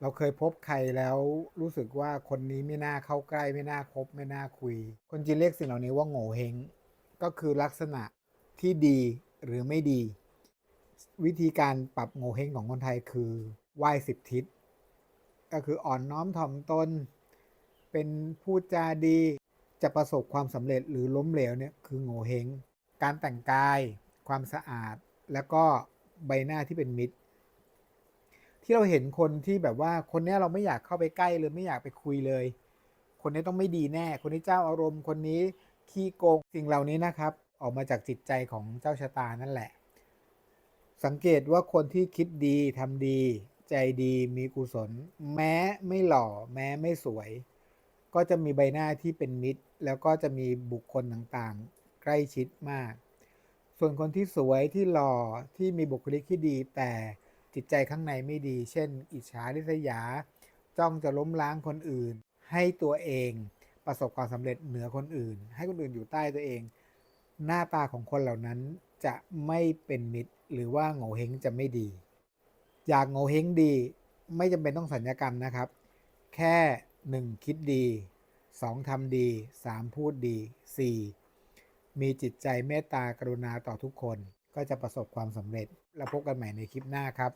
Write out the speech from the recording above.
เราเคยพบใครแล้วรู้สึกว่าคนนี้ไม่น่าเข้าใกล้ไม่น่าคบไม่น่าคุย คนจีนเรียกสิ่งเหล่านี้ว่าโง่เฮงก็คือลักษณะที่ดีหรือไม่ดี วิธีการปรับโง่เฮงของคนไทยคือไหว้สิบทิศก็คืออ่อนน้อมถ่อมตน เป็นพูดจาดีจะประสบความสำเร็จหรือล้มเหลวเนี่ยคือโง่เฮงการแต่งกาย ความสะอาด แล้วก็ใบหน้าที่เป็นมิตร ที่เราเห็นคนที่แบบว่าคนนี้เราไม่อยากเข้าไปใกล้เลยไม่อยากไปคุยเลย คนนี้ต้องไม่ดีแน่ คนนี้เจ้าอารมณ์คนนี้ขี้โกงสิ่งเหล่านี้นะครับ ออกมาจากจิตใจของเจ้าชะตานั่นแหละ สังเกตว่าคนที่คิดดีทำดี ใจดีมีกุศล แม้ไม่หล่อ แม้ไม่สวย ก็จะมีใบหน้าที่เป็นมิตร แล้วก็จะมีบุคคลต่างๆ ใกล้ชิดมาก ส่วนคนที่สวยที่หล่อที่มีบุคลิกที่ดีแต่ จิตใจข้างในไม่ดี เช่น อิจฉาริษยา จ้องจะล้มล้างคนอื่น ให้ตัวเองประสบความสำเร็จเหนือคนอื่น ให้คนอื่นอยู่ใต้ตัวเอง หน้าตาของคนเหล่านั้นจะไม่เป็นมิตร หรือว่าโง่เฮงจะไม่ดี อยากโง่เฮงดี ไม่จำเป็นต้องสัญญกรรมนะครับ แค่ 1 คิดดี 2ทำดี 3 พูดดี 4 มีจิตใจเมตตากรุณาต่อทุกคนก็จะประสบความสำเร็จ แล้วพบกันใหม่ในคลิปหน้าครับ